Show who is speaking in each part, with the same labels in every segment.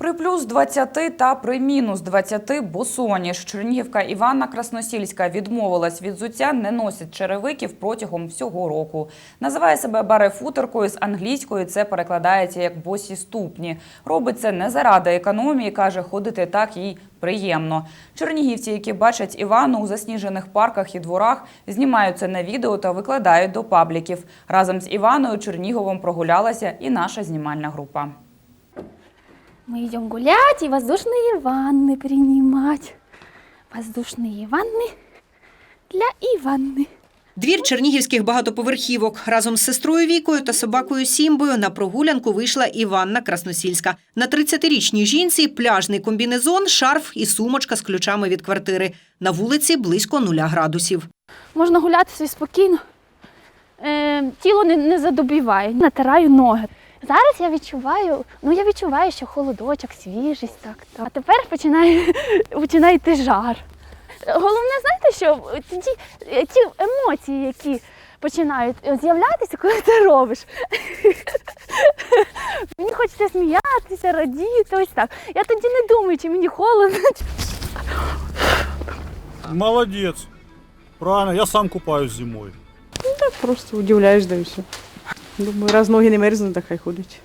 Speaker 1: При плюс 20 та при мінус 20 босоніж. Чернігівка Іванна Красносільська відмовилась від зуття, не носить черевиків протягом всього року. Називає себе барефутеркою з англійської. Це перекладається як босі ступні. Робить це не заради економії, каже, ходити так їй приємно. Чернігівці, які бачать Івану у засніжених парках і дворах, знімають це на відео та викладають до пабліків. Разом з Іваною Черніговом прогулялася і наша знімальна група.
Speaker 2: Мы идем гулять и воздушные ванны принимать. Воздушные ванны для Иванны.
Speaker 3: Двір чернігівських багатоповерхівок разом з сестрою Вікою та собакою Сімбою на прогулянку вийшла Іванна Красносільська. На 30-річній жінці пляжний комбінезон, шарф і сумочка з ключами від квартири. На вулиці близько нуля градусів.
Speaker 2: Можна гуляти собі спокійно. Е, тіло не, не задубіває. Натираю ноги. Зараз я відчуваю, ну я відчуваю, що холодочок, свіжість, так. так. А тепер починає, починає йти жар. Головне, знаєте, що ті, ті емоції, які починають з'являтися, коли ти робиш. Мені хочеться сміятися, радіти, ось так. Я тоді не думаю, чи мені холодно,
Speaker 4: Молодец. Правильно, я сам купаюсь зимой.
Speaker 5: Просто удивляєш, да і все. Думаю, раз ноги не мерзнуть, так хай ходять.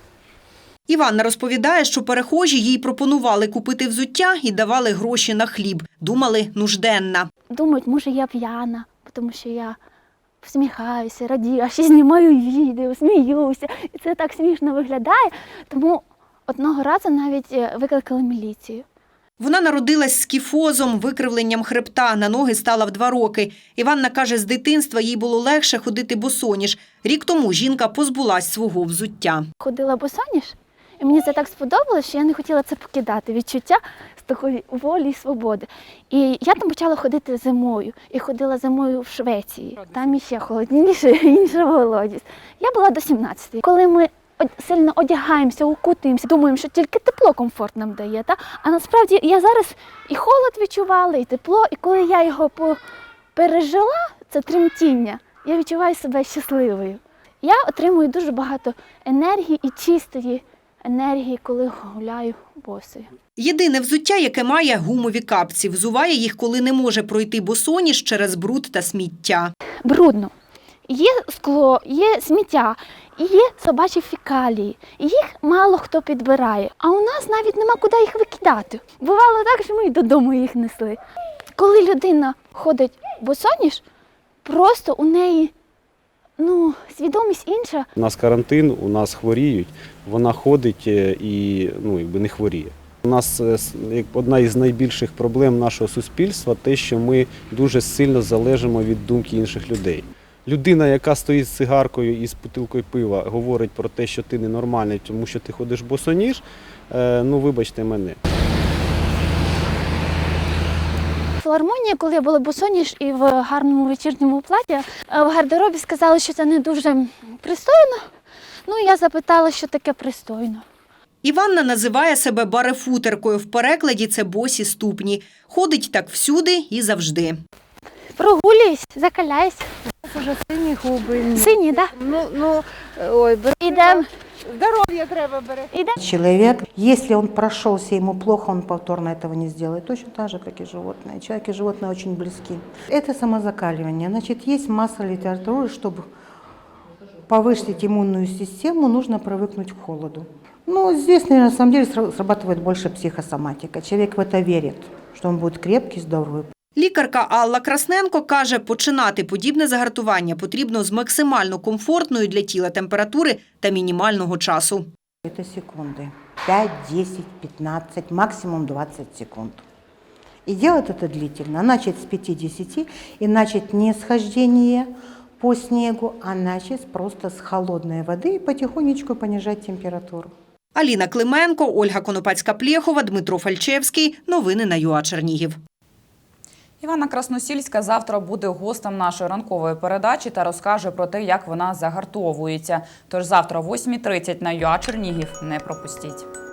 Speaker 3: Іванна розповідає, що перехожі їй пропонували купити взуття і давали гроші на хліб. Думали, нужденна.
Speaker 2: думають, може я п'яна, тому що я всміхаюся, радію, а ще знімаю відео, сміюся. І це так смішно виглядає. Тому одного разу навіть е, викликали міліцію.
Speaker 3: Вона народилась з кіфозом, викривленням хребта. На ноги стала в два роки. Іванна каже, з дитинства їй було легше ходити босоніж. Рік тому жінка позбулась свого взуття.
Speaker 2: Ходила босоніж, і мені це так сподобалося, що я не хотіла це покидати. Відчуття з такої волі і свободи. І я там почала ходити зимою. І ходила зимою в Швеції. Там іще холодніше, інша володість. Я була до 17. Коли ми сильно одягаємося, укутуємося, думаємо, що тільки тепло комфорт нам дає. Та? А насправді я зараз і холод відчувала, і тепло, і коли я його пережила, це тремтіння, я відчуваю себе щасливою. Я отримую дуже багато енергії і чистої енергії, коли гуляю босою.
Speaker 3: Єдине взуття, яке має гумові капці, взуває їх, коли не може пройти босоніж через бруд та сміття.
Speaker 2: Брудно. Є скло, є сміття, і є собачі фекалії. І Їх мало хто підбирає. А у нас навіть нема куди їх викидати. Бувало так, що ми й додому їх несли. Коли людина ходить босоніж, просто у неї ну, свідомість інша.
Speaker 6: У нас карантин, у нас хворіють, вона ходить е, і ну, якби не хворіє. У нас е, одна із найбільших проблем нашого суспільства те, що ми дуже сильно залежимо від думки інших людей. Людина, яка стоїть з цигаркою і з бутилкою пива, говорить про те, що ти ненормальний, тому що ти ходиш босоніж, е, ну вибачте мене.
Speaker 2: Філармонія, коли я була босоніж і в гарному вечірньому платі, е, в гардеробі сказали, що це не дуже пристойно. Ну, я запитала, що таке пристойно.
Speaker 3: Іванна називає себе барефутеркою. В перекладі це босі ступні. Ходить так всюди і завжди.
Speaker 2: Прогулююсь, закаляюсь.
Speaker 5: Уже сині губи.
Speaker 2: Сині, так?
Speaker 5: Ну, ну, ой,
Speaker 2: Ідемо.
Speaker 5: здоров'я треба берегти.
Speaker 7: Человек, если он прошелся, ему плохо, он повторно этого не сделает. Точно так же, как и животное. Человек и животное очень близки. Это самозакаливание. Значит, есть масса литературы, чтобы повысить иммунную систему, нужно привыкнуть к холоду. Ну, здесь, наверное, на самом деле сра- срабатывает больше психосоматика. Человек в это верит, что он будет крепкий, здоровый.
Speaker 3: Лікарка Алла Красненко каже, починати подібне загартування потрібно з максимально комфортної для тіла температури та мінімального часу.
Speaker 7: Это секунды. 5, 10, 15, максимум 20 секунд. И делать это длительно. Начать с 50 и начать не схождение по снегу, а начать просто с холодной воды и потихонечку понижать температуру.
Speaker 3: Аліна Клименко, Ольга Конопацька-Плєхова, Дмитро Фальчевський. Новини на ЮА Чернігів.
Speaker 1: Івана Красносільська завтра буде гостем нашої ранкової передачі та розкаже про те, як вона загартовується. Тож завтра о 8.30 на ЮА Чернігів не пропустіть.